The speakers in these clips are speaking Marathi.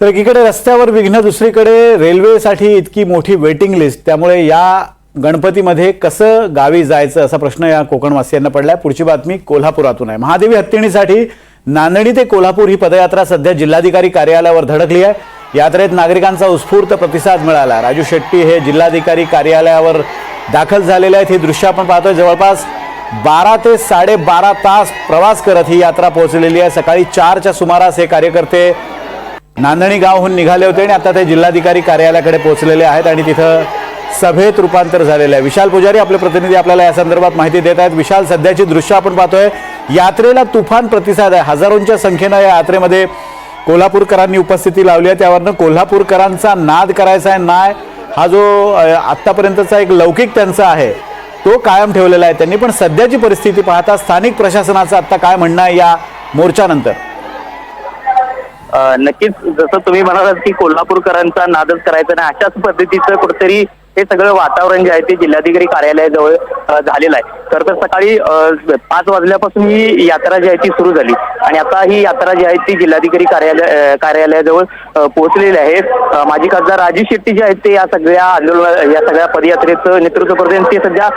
तर एकीकडे रस्त्यावर विघ्न दुसरीकडे रेल्वेसाठी इतकी मोठी वेटिंग लिस्ट त्यामुळे या गणपतीमध्ये कसं गावी जायचं असा प्रश्न या कोकणवासियांना पडलाय. पुढची बातमी कोल्हापुरातून आहे. महादेवी हत्तीणीसाठी नांदणी ते कोल्हापूर ही पदयात्रा सध्या जिल्हाधिकारी कार्यालयावर धडकली आहे. यात्रेत नागरिकांचा उत्स्फूर्त प्रतिसाद मिळाला. राजू शेट्टी हे जिल्हाधिकारी कार्यालयावर दाखल झालेले आहेत. ही दृश्य आपण पाहतोय. जवळपास बारा ते साडेबारा तास प्रवास करत ही यात्रा पोहोचलेली आहे. सकाळी चारच्या सुमारास हे कार्यकर्ते नांदणी गावहून निघाले होते आणि आता ते जिल्हाधिकारी कार्यालयाकडे पोहोचलेले आहेत आणि तिथं सभेत रूपांतर झालेलं आहे. विशाल पुजारी आपले प्रतिनिधी आपल्याला या संदर्भात माहिती देत आहेत. विशाल सध्याची दृश्य आपण पाहतोय. यात्रेला तुफान प्रतिसाद आहे. हजारोंच्या संख्येनं या यात्रेमध्ये कोल्हापूरकरांनी उपस्थिती लावली आहे. त्यावरनं कोल्हापूरकरांचा नाद करायचा आहे. नाय हा जो आत्तापर्यंतचा एक लौकिक त्यांचा आहे तो कायम ठेवलेला आहे. त्यांनी पण सध्याची परिस्थिती पाहता स्थानिक प्रशासनाचं आत्ता काय म्हणणं आहे या मोर्चानंतर? नक्कीच जसं तुम्ही म्हणालात की कोल्हापूरकरांचा नादच करायचा नाही अशाच पद्धतीचं कुठेतरी हे सगळं वातावरण जे आहे ते जिल्हाधिकारी कार्यालयाजवळ झालेलं आहे. तर तर सकाळी पाच वाजल्यापासून ही यात्रा जी आहे ती सुरू झाली. आणि आता ही यात्रा जी आहे ती जिल्हाधिकारी कार्यालय कार्यालयाजवळ पोहोचलेली आहे. माजी खासदार राजू शेट्टी जे आहेत ते या सगळ्या आंदोलन या सगळ्या पदयात्रेचं नेतृत्व करते ते सध्या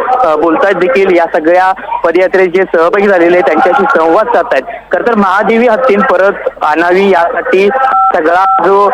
बोलतायत देखील. या सगळ्या पदयात्रेत जे सहभागी झालेले आहेत, त्यांच्याशी संवाद साधतायत. खरं तर महादेवी हत्तीन परत आणावी यासाठी सगळा जो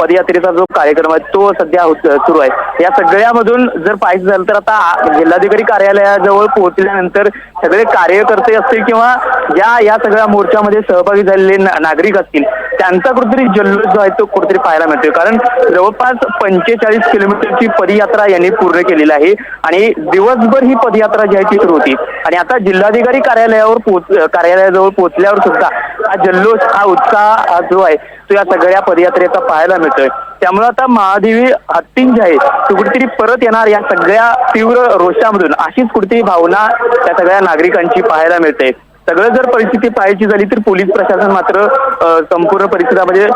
पदयात्रेचा जो कार्यक्रम आहे तो सध्या सुरू आहे. या सगळ्यामधून जर पाहायचं झालं तर आता जिल्हाधिकारी कार्यालयाजवळ पोहोचल्यानंतर सगळे कार्यकर्ते असतील किंवा ज्या या सगळ्या मोर्चामध्ये सहभागी झालेले नागरिक असतील त्यांचा कुठेतरी जल्लोष जो आहे तो कुठेतरी पाहायला मिळतोय. कारण जवळपास पंचेचाळीस किलोमीटरची पदयात्रा यांनी पूर्ण केलेली आहे आणि दिवसभर ही पदयात्रा जी आहे ती सुरू होती. आणि आता जिल्हाधिकारी कार्यालयावर पोहोच कार्यालयाजवळ पोहोचल्यावर सुद्धा हा जल्लोष हा उत्साह हा जो आहे तो या सगळ्या पदयात्रेचा पाहायला मिळतोय. त्यामुळे आता महादेवी हत्तीं जे आहे तो कुठेतरी परत येणार या सगळ्या तीव्र रोषामधून अशीच कुठेतरी भावना त्या सगळ्या नागरिकांची पाहायला मिळते. सगळं जर परिस्थिती पाहायची झाली तर पोलीस प्रशासन मात्र संपूर्ण परिसरामध्ये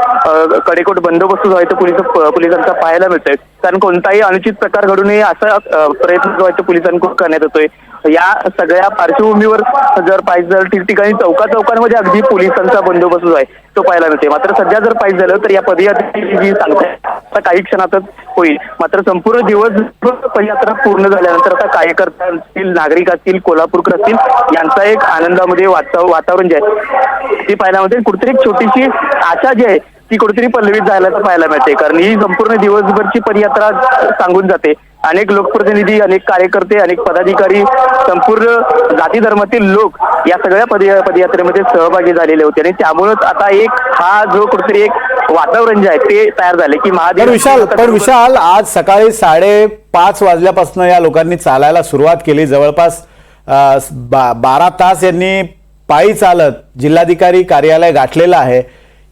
कडेकोट बंदोबस्त जो आहे तो पोलीस पोलिसांचा पाहायला मिळतोय. कारण कोणताही अनुचित प्रकार घडू नये असा प्रयत्न जो आहे तो पोलिसांकडून करण्यात येतोय. या सगळ्या पार्श्वभूमीवर जर पाहिजे झालं ठिकठिकाणी चौका चौकांमध्ये अगदी पोलिसांचा बंदोबस्त जो आहे तो पाहायला मिळतोय. मात्र सध्या जर पाहिजे झालं तर या पदयात्रेची जी सांगताय आता काही क्षणातच होईल. मात्र संपूर्ण दिवस पदयात्रा पूर्ण झाल्यानंतर आता कार्यकर्ता असतील नागरिक असतील कोल्हापूरकर असतील यांचा एक आनंदामध्ये वातावरण जे आहे ते पाहायला मिळते. कुठेतरी एक छोटीशी आशा जी आहे ती कुठेतरी पल्लवीत जायला पाहायला मिळते. कारण ही संपूर्ण दिवसभरची पदयात्रा सांगून जाते. अनेक लोकप्रतिनिधी अनेक कार्यकर्ते अनेक पदाधिकारी संपूर्ण जाती धर्मातील लोक या सगळ्या पदयात्रेमध्ये सहभागी झालेले होते. आणि त्यामुळेच आता एक हा जो कुठेतरी एक वातावरण जे आहे ते तयार झाले की महादेव विशाल पण विशाल आज सकाळी साडेपाच वाजल्यापासून या लोकांनी चालायला सुरुवात केली. जवळपास बा- बारा तास यांनी पायी चालत जिल्हाधिकारी कार्यालय गाठलेलं आहे.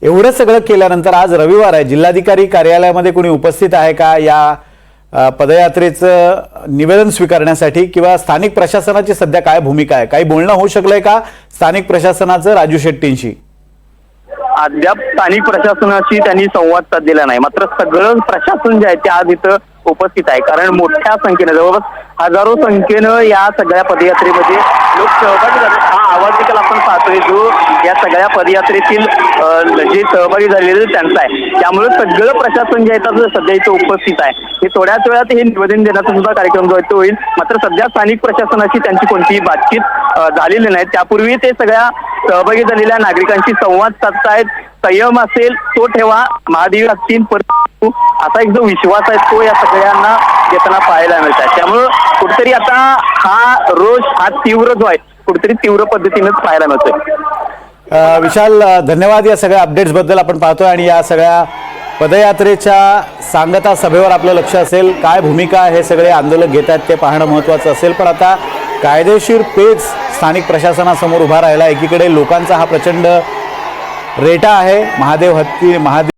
एवढं सगळं केल्यानंतर आज रविवार आहे. जिल्हाधिकारी कार्यालयामध्ये कोणी उपस्थित आहे का? या पदयात्रेचं निवेदन स्वीकारण्यासाठी किंवा स्थानिक प्रशासनाची सध्या काय भूमिका आहे? काही बोलणं होऊ शकलंय का? स्थानिक प्रशासनाचं राजू शेट्टींशी? अद्याप स्थानिक प्रशासनाशी त्यांनी संवाद साधलेला नाही. मात्र सगळं प्रशासन जे आहे ते आज इथं उपस्थित आहे. कारण मोठ्या संख्येनं जवळपास हजारो संख्येनं या सगळ्या पदयात्रेमध्ये लोक सहभागी झाले. आवाज देखील आपण पाहतोय जो या सगळ्या पदयात्रेतील जे सहभागी झालेले त्यांचा आहे. त्यामुळे सगळं प्रशासन जे आहे सध्या इथं उपस्थित आहे. हे थोड्याच वेळात हे निवेदन देण्याचा सुद्धा कार्यक्रम जो आहे तो होईल. मात्र सध्या स्थानिक प्रशासनाशी त्यांची कोणतीही बातचीत झालेली नाही. त्यापूर्वी ते सगळ्या सहभागी झालेल्या नागरिकांशी संवाद साधतायत. संयम असेल तो ठेवा. महादेवी असतील परंतु असा एक जो विश्वास आहे तो या सगळ्यांना येताना पाहायला मिळत आहे. त्यामुळं कुठेतरी आता हा रोष हा तीव्र जो आहे कुठेतरी तीव्र पद्धतीनेच पाहायला मिळतोय विशाल धन्यवाद या सगळ्या अपडेट्सबद्दल आपण पाहतोय आणि या सगळ्या पदयात्रेच्या सांगता सभेवर आपलं लक्ष असेल. काय भूमिका हे सगळे आंदोलक घेत आहेत ते पाहणं महत्त्वाचं असेल. पण आता कायदेशीर पेच स्थानिक प्रशासनासमोर उभा राहिला. एकीकडे लोकांचा हा प्रचंड रेटा आहे. महादेव हत्ती महादेव